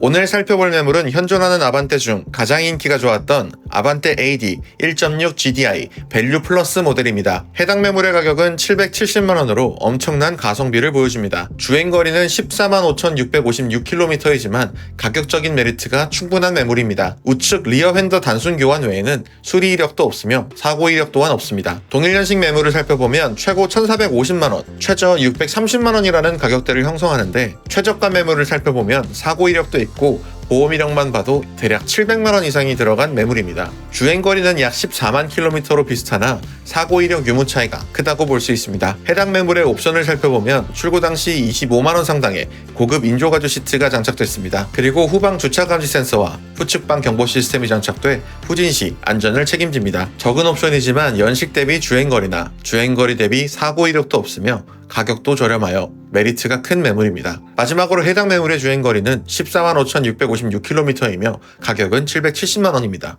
오늘 살펴볼 매물은 현존하는 아반떼 중 가장 인기가 좋았던 아반떼 AD 1.6 GDI 밸류 플러스 모델입니다. 해당 매물의 가격은 770만원으로 엄청난 가성비를 보여줍니다. 주행거리는 145,656km이지만 가격적인 메리트가 충분한 매물입니다. 우측 리어 핸더 단순 교환 외에는 수리 이력도 없으며 사고 이력 또한 없습니다. 동일년식 매물을 살펴보면 최고 1,450만원, 최저 630만원이라는 가격대를 형성하는데 최저가 매물을 살펴보면 사고 이력도 있고 보험 이력만 봐도 대략 700만 원 이상이 들어간 매물입니다. 주행 거리는 약 14만 킬로미터로 비슷하나 사고 이력 유무 차이가 크다고 볼 수 있습니다. 해당 매물의 옵션을 살펴보면 출고 당시 25만 원 상당의 고급 인조 가죽 시트가 장착됐습니다. 그리고 후방 주차 감지 센서와 후측방 경보 시스템이 장착돼 후진 시 안전을 책임집니다. 적은 옵션이지만 연식 대비 주행 거리나 주행 거리 대비 사고 이력도 없으며 가격도 저렴하여 메리트가 큰 매물입니다. 마지막으로 해당 매물의 주행거리는 14만 5,656km이며 가격은 770만 원입니다.